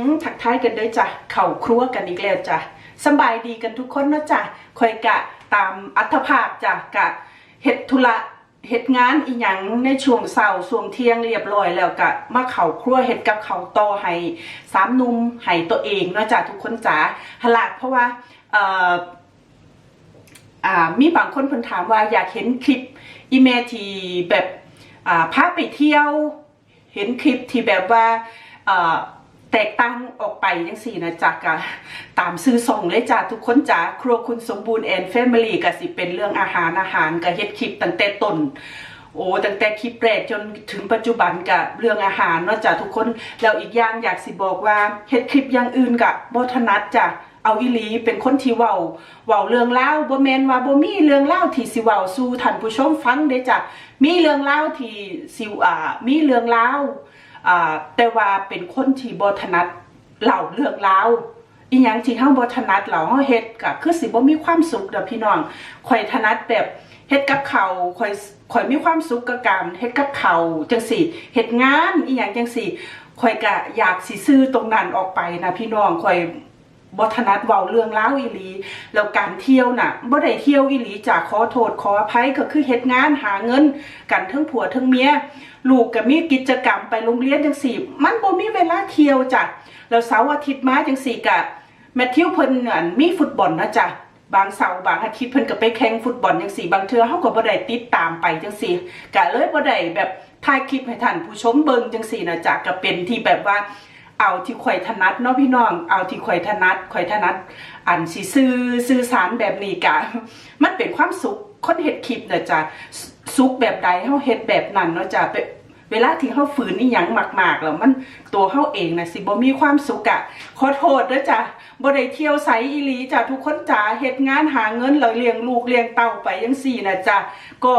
มทักทายกันด้วยจ้ะ เข่าครัวกันอีกแล้วจ้ะสบายดีกันทุกคนนะจ้ะคอยกะตามอัตภาพจ้ะกะเฮ็ดธุระเฮ็ดงานอีหยังในช่วงเช้าช่วงเที่ยงเรียบร้อยแล้วกะมาเข่าครัวเฮ็ดกับเข่าวต่อให้สามนุ่มให้ตัวเองเนาะจ้ะทุกคนจ๋าหลักเพราะว่าเอ่ออ่ามีบางคนเพิ่นถามว่าอยากเห็นคลิปอีเมทีแบบอ่าพาไปเที่ยว เห็นคลิปที่แบบว่าอ่า แตกต่างออกไปจังสี่นะจ๊ะกะตามซื้อส่งเลยจ้ะทุกคนจ้ะครัวคุณสมบูรณ์แอนแฟมิลี่ก็สิเป็นเรื่องอาหารอาหารก็เฮ็ดคลิปตั้งแต่ต้นโอ้ตั้งแต่คลิปแรกจนถึงปัจจุบันกับเรื่องอาหารเนาะจ้ะทุกคนแล้วอีกอย่างอยากสิบอกว่าเฮ็ดคลิปอย่างอื่นกับบ่ถนัดจ้ะเอาอีหลีเป็นคนที่เว้าเว้าเรื่องเล่าบ่แมนว่าบ่มีเรื่องเล่าที่สิเว้าสู่ท่านผู้ชมฟังเด้จ้ะมีเรื่องเล่าที่สิอ่ามีเรื่องเล่า แต่ว่าเป็นคนที่บ่ถนัดเล่าเรื่องเล่าวอีหยังที่เฮาบ่ถนัดเราเฮาเฮ็ดก็คือสิบ่มีความสุขเด้อพี่น้องข่อยถนัดแบบเฮ็ดกับเขาวข่อยข่อยมีความสุขกับการเฮ็ดกับเขาจังสี่เฮ็ดงานอีหยังจังสี่ข่อยก็อยากสิซื้อตรงนั้นออกไปนะพี่น้องข่อย บ่ถนัดเว้าเรื่องราวอีหลี แล้วการเที่ยวน่ะบ่ได้เที่ยวอีหลีจากขอโทษขออภัยก็คือเฮ็ดงานหาเงิน กันทั้งผัวทั้งเมียลูกก็มีกิจกรรมไปโรงเรียนจังสี่ มันบ่มีเวลาเที่ยวจ้ะแล้วเสาร์อาทิตย์มาจังสี่ก็แมทธิวเพิ่นอั่นมีฟุตบอลนะจ้ะบางเสาร์บางอาทิตย์เพิ่นก็ไปแข่งฟุตบอลจังซี่ บางเทื่อเฮาก็บ่ได้ติดตามไปจังซี่ก็เลยบ่ได้แบบถ่ายคลิปให้ท่านผู้ชมเบิ่งจังซี่นะจ๊ะก็เป็นที่แบบว่า เอาที่ข่อยถนัดเนาะพี่น้อง เอาที่ข่อยถนัดข่อยถนัด อันสิซื้อสื่อสารแบบนี้กะ มันเป็นความสุขคนเฮ็ดคลิปน่ะจ้ะสุขแบบใดเฮาเฮ็ดแบบนั้นเนาะจ้ะเวลาที่เฮาฝืนอีหยังมากๆแล้วมันตัวเฮาเองนะสิบ่มีความสุขอะขอโทษเด้อจ้ะบ่ได้เที่ยวไสอีหลีจ้ะทุกคนจ้ะเฮ็ดงานหาเงินแล้วเลี้ยงลูกเลี้ยงเต้าไปจังซี่นะจ้ะก็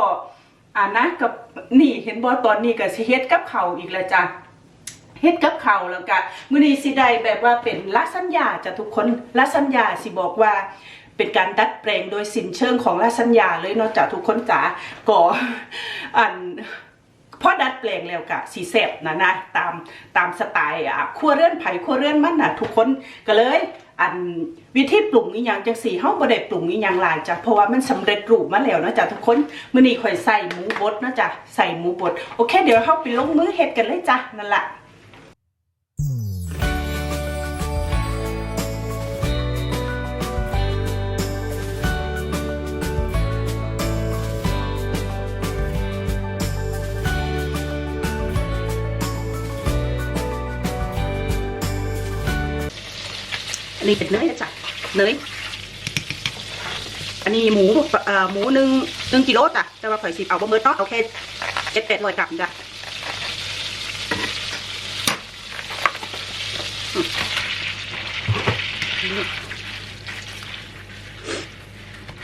อ่านะกับนี่เห็นบ่ตอนนี้ก็สิเฮ็ดกับเขาอีกแล้วจ้ะ เฮ็ดกับเขาแล้วก็มื้อนี้สิได้แบบว่าเป็นลักษณญาจ้ะทุกคนลักษณญาสิบอกว่าเป็นการดัดแปลงโดยสินเชิงของลักษณญาเลยเนาะจ้ะทุกคนจ๋าก็อันพอดัดแปลงแล้วก็สีแซ่บนะนะตามตามสไตล์อะครัวเรือนไผ่ครัวเรือนมันน่ะทุกคนก็เลย อันวิธีปรุงอีหยังจังสี่เฮาบ่ได้ปรุงอีหยังหลายจ้ะเพราะว่ามันสำเร็จรูปมาแล้วนะจ้ะทุกคนมื้อนี้ข่อยใส่หมูบดนะจ้ะใส่หมูบดโอเค เดี๋ยวเฮาไปลงมือเฮ็ดกันเลยจ้ะนั่นแหละ อันนี้เป็นเนยนะจ๊ะเนยอันนี้หมูเอ่อหมูหนึ่งหนึ่งกิโลจ้ะแต่ว่าข่อยสิบเอาบ่เมิดเนาะโอเคเจ็ดแปดร้อยกรัมจ้ะ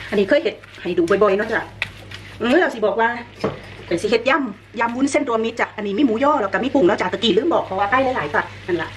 อันนี้เคยเห็ดให้ดูบ่อยๆเนาะจ้ะเออเราสิบอกว่าเป็นสิเห็ดยำยำวุ้นเส้นรวมมิตรจ้ะอันนี้มีหมูย่อแล้วก็มีกุ้งเนาะจ้ะตะกี้ลืมบอกเพราะว่าใกล้หลายๆจ้ะนั่นแหละ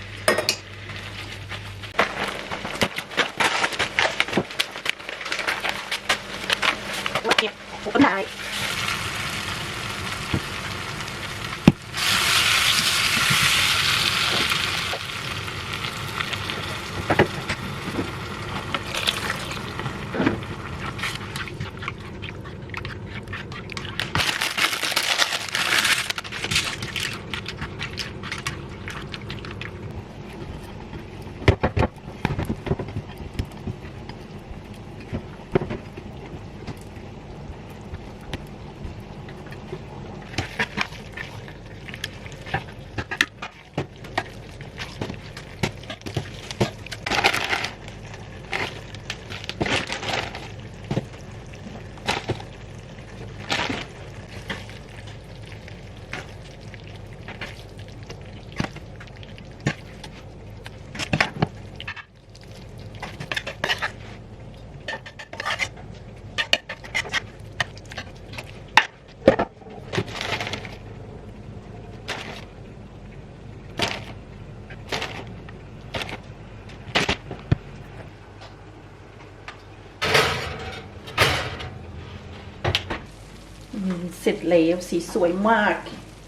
เสร็จแล้วสีสวยมาก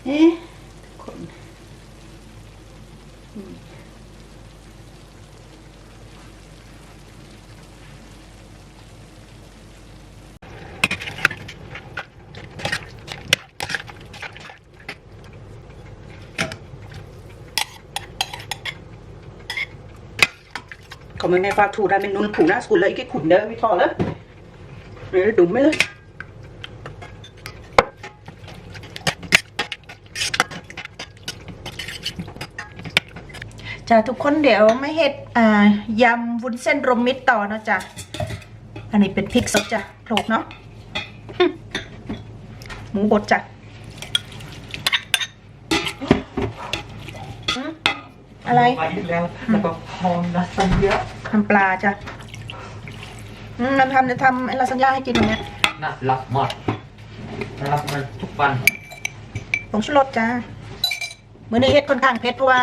เอ๊ะทุคนก็ไม่ไงฟาถูได้เป็นนุ่นผูหน้าสกุลเลยไอ้ขุนเด้อไม่พอแล้วเดี๋ยวดุมไม่เลย จ้ะทุกคนเดี๋ยวไม่เห็ดอ่ายำวุ้นเส้นรวมมิตรต่อนะจ๊ะอันนี้เป็นพริกสดจ้ะโขลกเนาะหมูบดจ้ะอืมอะไรไปแล้วแล้วก็หอมนะสัญญาทำปลาจ้ะอืมน้ำทำจะทำไอ้ลาซานญ่าให้กินวันเนี้ยน่ารักมากน่ารักมากทุกวันผงชูรสจ้ามื้อนี้เฮ็ดค่อนข้างเผ็ดเพราะว่า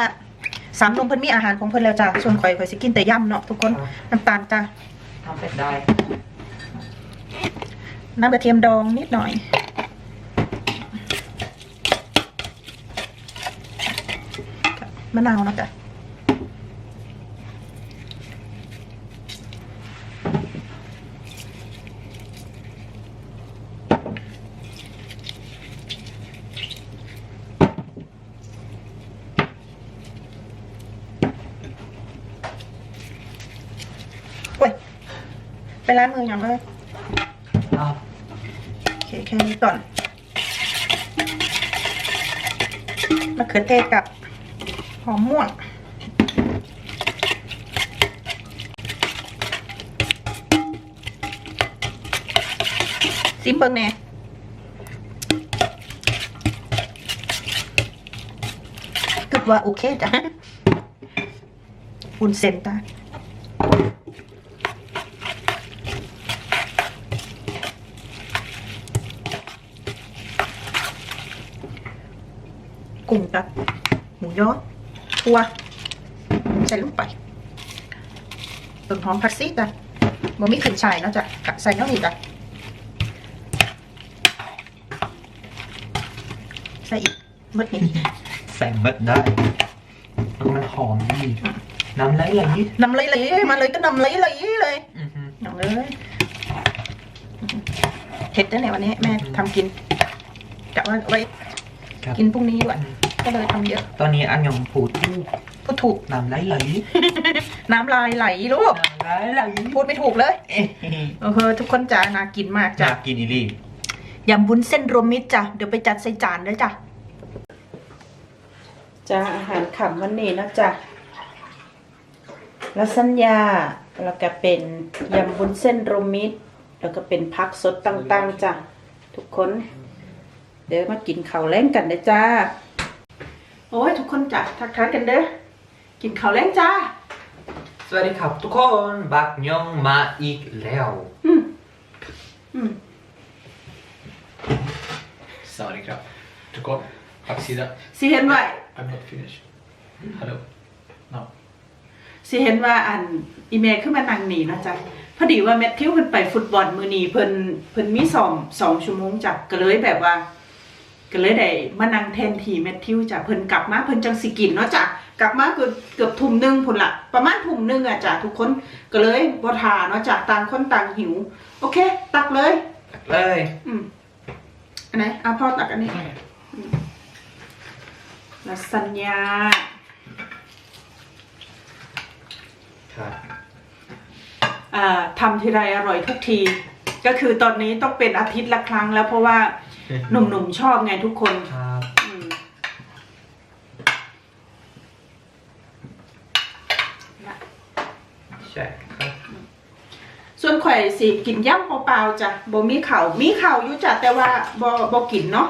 สามนมเพิ่นมีอาหารของเพิ่นแล้วจ้ะส่วนข่อยข่อยสิกินแต่ย่ำเนาะทุกคนน้ำตาลจ้ะทำเป็ดได้น้ำกระเทียมดองนิดหน่อยมะนาวนะจ๊ะ ล้างมืออย่างเลยอ้าวโอเคแค่นี้ก่อนมะเขือเทศกับหอมม่วงซิมเบิงแน่คิดว่าโอเคจ้ะอุ่นเซนตา กุ้งกับหมูยอถั่วใส่ลงไปต้นหอมผักซีจ้ะบ่มีขึ้นชายเนาะจ้ะกะใส่เท่านี้จ้ะใส่อีกหมดนี้ใส่เม็ดได้แล้วมันหอมดีน้ำไหลไหลนำไหลๆมาเลยก็นำไหลๆเลยอือฮึอย่างเลยเผ็ดนะเนี่ยวันนี้แม่ทำกินกะว่าไว้ ครับ กินพรุ่งนี้ด้วยก็เลยทำเยอะ ตอนนี้อันยองพูดอยู่พูดถูก น้ำไหลไหลน้ำลายไหลลูก น้ำไหลไหลพูดไม่ถูกเลยเอ๊ะเออทุกคนจ้าน่ากินมากอจ้ะยากกินอีหลียำวุ้นเส้นรวมมิตรจ้ะ เดี๋ยวไปจัดใส่จานเลยจ้ะ จ้าอาหารขำวันนี้นะจ้ะลาซานญ่าแล้วก็เป็นยำบุญเส้นโรวมมิตร แล้วก็เป็นพักสดต่างๆจ้ะทุกคน เดี๋ยวมากินข้าวแล้งกันนะจ้า โอ้ยทุกคนจ้ะทักทายกันเด้อ กินข้าวแล้งจ้า สวัสดีครับทุกคนบักยองมาอีกแล้ว อืมอืม Sorry, crap. To God. Backsida. สิเห็นว่า I'm not finished. Hello. No. สิเห็นว่าอันอีเมลขึ้นมานั่งหนีนะจ๊ะพอดีว่าแมทธิวเพิ่นไปฟุตบอลมือนีเพิ่นเพิ่นมีสองสองชั่วโมงจ้ะก็เลยแบบว่า ก็เลยได้มานั่งแทนที่แมทธิวจ้ะเพิ่นกลับมาเพิ่นจังสิกินเนาะจ้ะกลับมาเกือบเกือบทุ่มหนึงพุ่นละประมาณทุ่มหนึงอะจ้ะทุกคนก็เลยบ่ทาเนาะจ้ะต่างคนต่างหิว โอเค ตักเลยตักเลย อืมอันไหนเอาพ่อตักอันนี้ลาซานญ่าครับอ่าทำทีไรอร่อยทุกที ก็คือตอนนี้ต้องเป็นอาทิตย์ละครั้งแล้วเพราะว่า หนุ่มๆชอบไงทุกคนครับอืมนะใช่ครับส่วนข่อยสิกินย่ำเปล่าๆจ้ะบ่มีเข่าวมีเข่าวอยู่จ้ะแต่ว่าบ่บ่กินเนาะ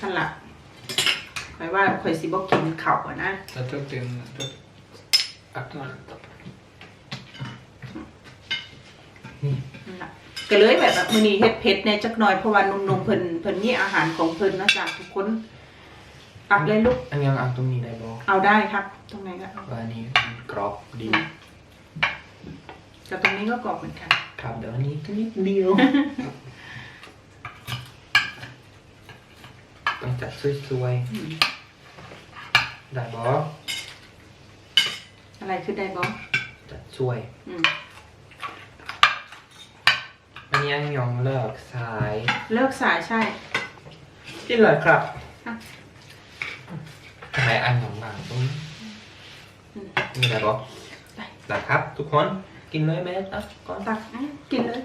ทันละข่อยว่าข่อยสิบ่กินเข่าวอะนะ Jag tog din... Akterna. นั่นล่ะ ก็เลยแบบแบบมื้อนี้เฮ็ดเผ็ดแหน่จักหน่อยเพราะว่าหนุ่มๆเพิ่นเพิ่นมีอาหารของเพิ่นเนาะจ้ะทุกคนตักเลยลูก อันยังเอาตรงนี้ได้บอกเอาได้ครับ ตรงไหนก็เอาว่าอันนี้มันกรอบดีกับตรงนี้ก็กรอบเหมือนกัน ครับเดี๋ยวอันนี้ตัวนิดเดียว ต้องจัดสวยอืมๆได้บออะไรคือไดบอสจัดสวย อืมอันนี้ ยังยองเลิกสายเลิกสายใช่กินเลยครับอะ ทำไมอันยองบางตรงนี้อืมมีได้บอได้นะครับ ทุกคน กินเลยไหมครับก่อนตักนะกินเลย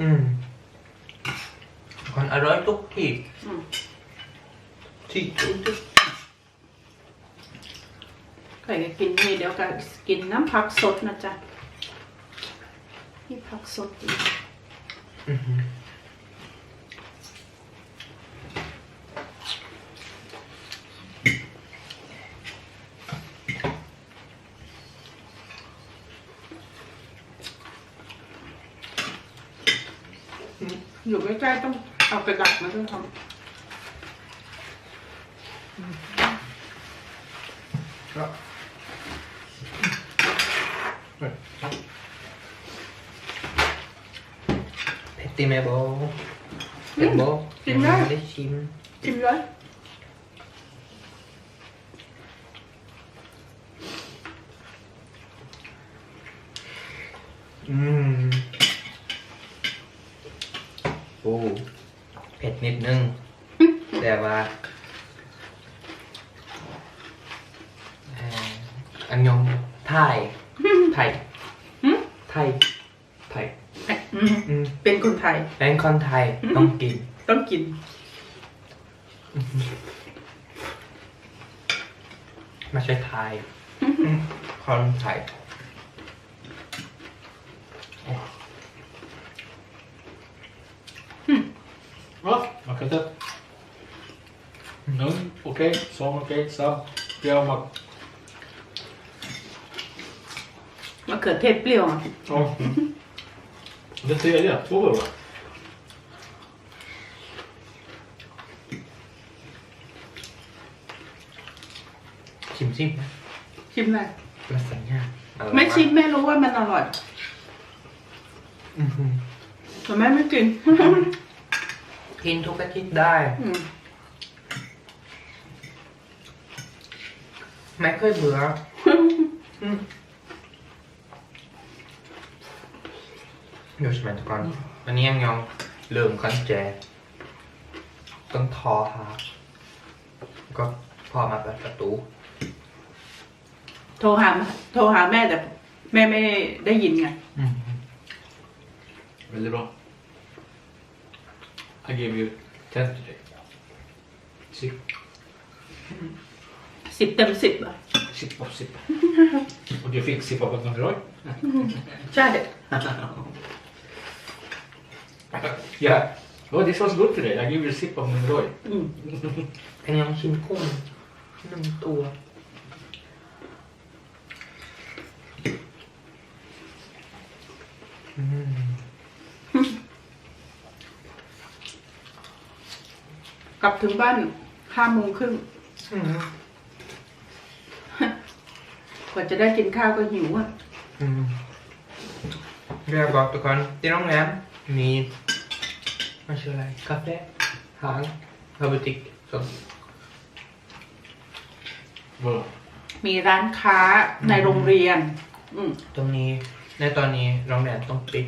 อืมมันอร่อยทุกที่ อืม ที่ทุกที่ใครก็กินนี่เดี๋ยวก็กินน้ำผักสดนะจ๊ะนี่ผักสดอีกอยู่ใกล้ๆต้องเอาไปดักมาด้วยทก็ เผ็ดตีแม่โบเผ็ดโบยังไม่ได้ ชิมำกินเลย อืมโอ้เผ็ดนิดนึง แต่ว่าเอ่ออันยองไทย ไทย หึ ไทย ไทย อืม อืม เป็นคนไทย เป็นคนไทยต้องกิน ต้องกินไม่ใช่ไทยคนไทย Ja, man kan inte... Nugn, okej. Sång, okej. Sam. Ja, man... มะเขือเทศเปรี้ยวอะ Ja. Det tredje, två bullar. ชิมชิมชิมเลยลาซานญ่าอร่อยากไม่ชิมไม่รู้ว่ามันอร่อยอื้อหือแต่แม่ไม่กิน กินทุกอาทิตย์ได้ อืมไม่เคยเบื่ออืมอยู่ใช่ไหมทุกคนอันนี้ยังยองเริ่มคอนแจต้องทอหาก็พอมาเปิดประตู โทรหา โทรหาแม่แต่แม่ไม่ได้ยินไง Väldigt bra. I give you 10 today. Sip. สิบเต็มสิบอะ Sip of sip. Och du fick sip of en Roy? ใช่ Yeah. Oh, this was good today. I give you a sip of an Roy. อืมอันนี้ยังชิมกุ้งหนึ่งตัว อืม กลับถึงบ้านห้าโมงครึ่งอืมกว่าจะได้กินข้าวก็หิวอะอืมเรียกบอกทุกคนที่โรงแรมมีไม่ใช่อะไรกาแฟห้างคาบูติกสด Vadå? มีร้านค้าในโรงเรียน อืมตรงนี้ ในตอนนี้โรงแรมต้องปิด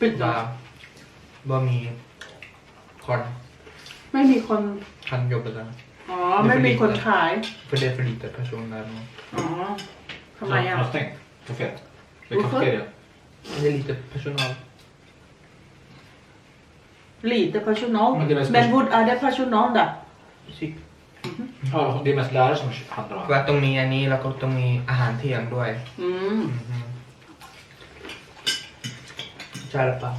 ปิดเหรอว่าบ่มีคนไม่มีคน kan jobba där อ๋อ ไม่มีคนขาย för det är för lite personer nu. อ๋อทำไมอะ Han har stängt kaféet. Det är Varför? kafeteria. Det är lite personal หลีแต่พาชุน้อง Men det är mest แมนวูดอาเดพาชุน้องด่ะ musik. Ja, det är mest lärare som handlar. ว่าตรงนี้อันนี้แล้วก็ตรงนี้อาหารเที่ยงด้วย อืม ใช่หรือเปล่า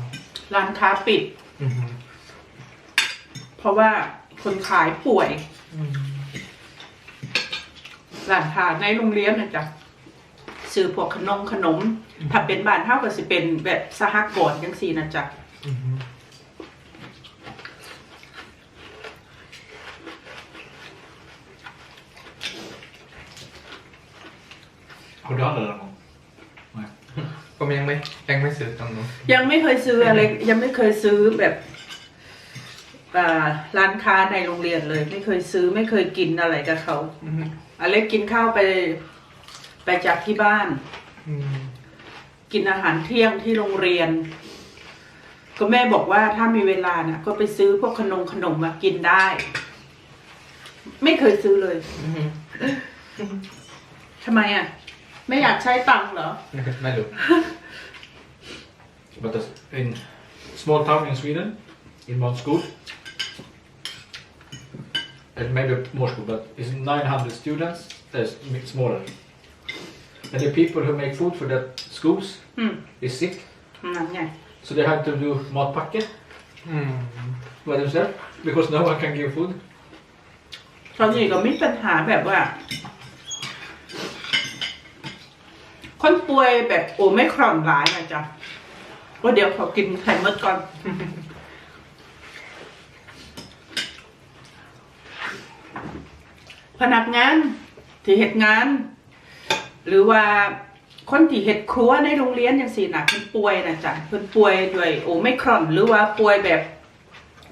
ร้านค้าปิด อือฮึเพราะว่าคนขายป่วยอืมร้านค้าในโรงเรียนนะจ๊ะซื้อพวกขนมขนม ถ้าเป็นบ้านเท่าก็สิเป็นแบบสหกรณ์จังซี่นะจ๊ะอือฮึ Har du handlat någon gång? Nej. ผมยังไม่ยังไม่ซื้อตรงนู้น ยังไม่เคยซื้ออะไรยังไม่เคยซื้อแบบอ่าร้านค้าในโรงเรียนเลย ไม่เคยซื้อไม่เคยกินอะไรกับเขาอือฮึอเล็กกินข้าวไป ไปจากที่บ้าน อืมกินอาหารเที่ยงที่โรงเรียน ก็แม่บอกว่าถ้ามีเวลานะก็ไปซื้อพวกขนมขนมมากินได้ ไม่เคยซื้อเลยทำไมอะ ไม่อยากใช้ตังค์เหรอ Mello. But that's in small town in Sweden, in one school, and maybe more school, but it's 900 students. That's m- smaller. And the people who make food for that schools อืม is sick, นั่นไง so they have to do matpakke อืม by themselves because no one can give food. ตอนนี้ก็มีปัญหาแบบว่า คนป่วยแบบโอ้ไม่ครอนหลายนะจ๊ะว่าเดี๋ยวขอกินไข่มดก่อนพนักงานที่เหตุงาน หรือว่าคนที่เหตุครัวในโรงเรียนอย่างสี่นะเพิ่นป่วยนะจ๊ะเพิ่นป่วยด้วยโอไม่ครอน หรือว่าป่วยแบบ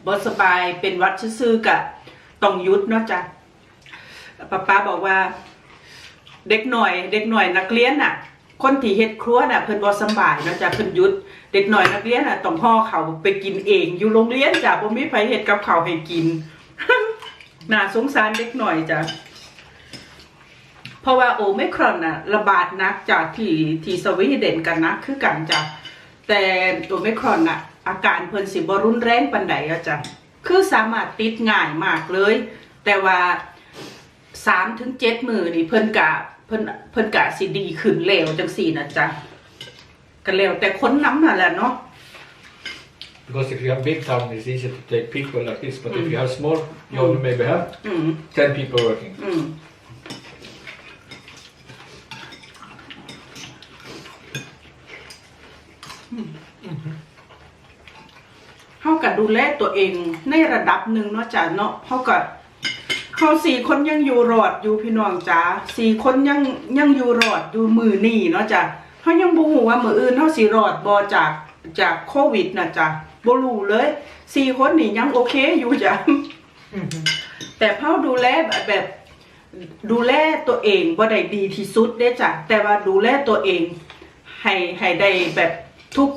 บสบายเป็นวัดซื่อกะต้องยุดเนาะจ๊ะป้าป้าบอกว่า เด็กหน่อย เด็กหน่อยนักเรียนน่ะ คนที่เฮ็ดครัวน่ะเพิ่นบ่สบายนะจ้ะเพิ่นหยุด เด็กหน่อยนักเรียนน่ะต้องห่อเขาวไปกินเอง อยู่โรงเรียนจ้ะบ่มีไผเฮ็ดกับข้าวให้กิน น่าสงสารเด็กหน่อยจ้ะเพราะว่าโอไมครอนน่ะระบาดหนักจากที่ที่สวีเดนกันนะคือกันจ้ะแต่โอไมครอนน่ะ อาการเพิ่นสิบ่รุนแรงปานใดอะจ้ะคือสามารถติดง่ายมากเลย แต่ว่าสามถึงเจ็ดมือนี่เพิ่นกะ เพิ่นเพิ่นกะสิดีขึ้นเร็วจังสี่นะจ๊ะกันเร็วแต่คนน้ำน่ะแหละเนาะ Because if you have big town, it's easy to take people like this. But if you have small, you only maybe have อืม10 people working. อืมเฮาก็ดูแลตัวเองในระดับหนึ่งเนาะจ้ะเนาะเฮาก็ เฮาสี่คนยังอยู่รอดอยู่พี่น้องจ้าสี่คนยังยังอยู่รอดอยู่มือนี่เนาะจ้ะเฮายังบ่ฮู้ว่ามื้ออื่นเฮาสิรอดบ่จากจากโควิดน่ะจ้ะบ่รู้เลยสี่คนนี่ยังโอเคอยู่จ้ะแต่เฮาดูแลแบบแบบดูแลตัวเองบ่ได้ดีที่สุดเด้จ้ะแต่ว่าดูแลตัวเอง ให้ให้ได้แบบทุก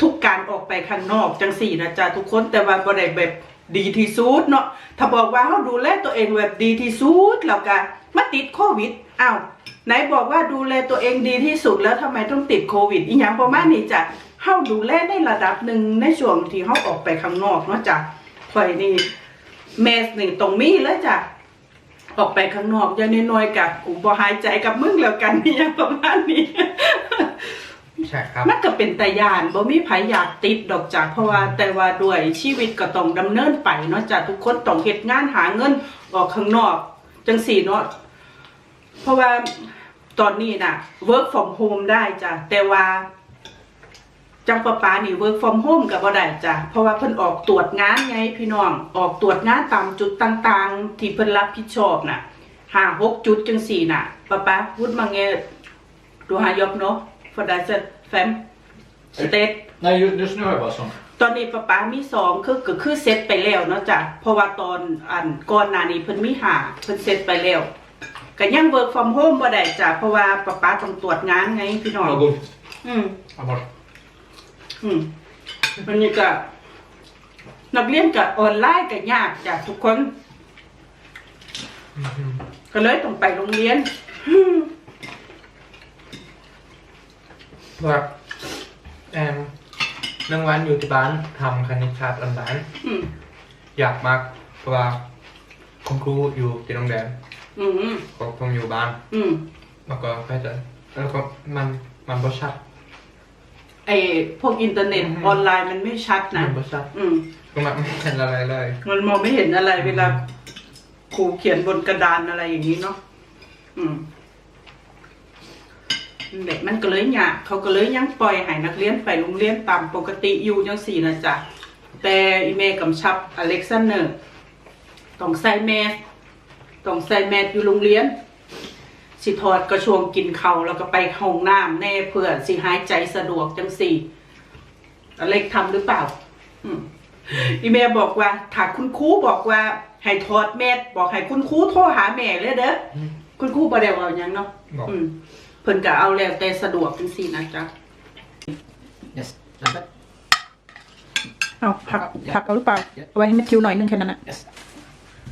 ทุกการออกไปข้างนอกจังสี่นะจ๊ะทุกคนแต่ว่าบ่ได้แบบ ดีที่สุดเนาะถ้าบอกว่าเฮาดูแลตัวเองแบบดีที่สุดแล้วก็มาติดโควิดอ้าวไหนบอกว่าดูแลตัวเองดีที่สุดแล้วทำไมต้องติดโควิดอีหยังประมาณนี้จ้ะเฮาดูแลในระดับหนึ่งในช่วงที่เฮาออกไปข้างนอกเนาะจ้ะข่อยนี่แมสนี่ตรงมีเลยจ้ะออกไปข้างนอกอย่างน้อยๆกับกูบ่หายใจกับมึงแล้วกันนี่ยังประมาณนี้ ใช่ครับ มันก็เป็นตายานบ่มีไผอยากติดดอกจ้ะเพราะว่าแต่ว่าด้วยชีวิตก็ต้องดำเนินไปเนาะจ้ะทุกคนต้องเฮ็ดงานหาเงินออกข้างนอกจังสี่เนาะเพราะว่าตอนนี้น่ะ work from home ได้จ้ะแต่ว่า จังปะปานี่ work from home ก็บ่ได้จ้ะเพราะว่าเพิ่นออกตรวจงานไงพี่น้องออกตรวจงานตามจุดต่างๆ ที่เพิ่นรับผิดชอบน่ะห้าหกจุดจังสี่น่ะปะปาพูดมาไงดูหายกเนาะ for that fam state Nej, ju- just nu har jag bara sån. ตอนนี้ป้าป๊ามีสองคือก็คือเซตไปแล้วเนาะจ้ะเพราะว่าตอนอันก่อนหน้านี้เพิ่นมีหาเพิ่นเซตไปแล้วก็ยังเวิร์กฟอร์มโฮมบ่ได้จ้ะเพราะว่าป้าป๊าต้องตรวจงานไงพี่น้อง Var god. อืม Amor. อืมวันนี้ก็นักเรียนกับออนไลน์ก็ยากจ้ะทุกคน ก็เลยต้องไปโรงเรียน ว่าแอมนั่งวันอยู่ที่บ้านทำคณิตศาสตร์ออนไลน์อืมอยากมากเพราะว่าคุณครูอยู่ที่โรงเรียนอืมก็ผมอยู่บ้านอืมแล้วก็ไปเจอแล้วก็มันมันบ่ชัดไอ้พวกอินเทอร์เน็ตอืมออนไลน์มันไม่ชัดนะ มันบ่ชัดอืม ก็มันไม่เห็นอะไรเลย มันมองไม่เห็นอะไรเวลาครูเขียนบนกระดานอะไรอย่างนี้เนาะอืมนั่นแหละ มันก็เลยยากเขาก็เลยยังปล่อยให้นักเรียนไปโรงเรียนตามปกติอยู่จังสี่นะจ๊ะแต่อีเมลกำชับอเล็กซานเนอร์ต้องใส่แมสต้องใส่แมสอยู่โรงเรียน สิถอดกระช่วงกินเขาวแล้วก็ไปห้องน้ำแน่เพื่อสิหายใจสะดวกจังสี่อเล็กทำหรือเปล่าอืมอีเมลบอกว่าถ้าคุณครูบอกว่าให้ถอดแมสบอกให้คุณครูโทรหาแม่เลยเด้ออคุณครูบ่ได้เว่าหยังเนาะบอกอืม เพิ่นก็เอาแล้วแต่สะดวกจังซี่นะจ๊ะ yes like that เอาผักผักเอาหรือเปล่าเอาไว้ให้แมทธิวหน่อยนึงแค่นั้นนะ Yes.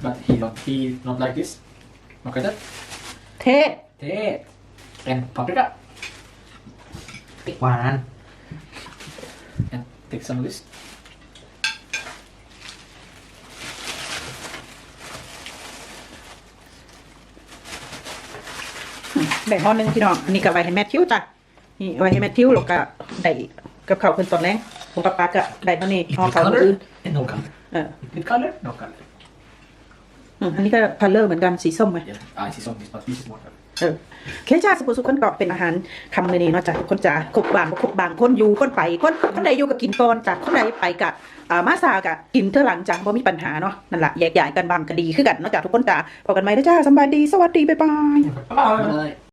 But he not he not like this. Look at that. เท There. And paprika. หวาน And take some of this. แบ่งห่อหนึงพี่น้องอันนี้ก็ไว้ให้แมทธิวจ้ะนี่เอาไว้ให้แมทธิวแล้วก็ได้กับข้าวขึ้นตอนแรงผมกับปาก็ได้เท่านี้ห่อ With เขาวอื่น color and no color. เออ With color, no color. อืมอันนี้ก็พันเลอร์เหมือนกันสีส้มไง Yeah, I see some this, but this is more color. เออเคจ้าสุภสุขคนก็เป็นอาหารคำมือนี้เนาะจ้ะคนจะคบบางบ่คบบางคนอยู่คนไปคนคนใดอยู่กับกินก่อนจ้ะคนใดไปกะอ่ามาซากะกินเท่าหลังจ้ะบ่มีปัญหาเนาะนั่นแหละแยกย้ายกันบางก็ดีคือกันเนาะจ้ะทุกคนจ้ะพบกันใหม่เด้อจ้าสำบายดีสวัสดีบ๊ายบาย Bye. Bye.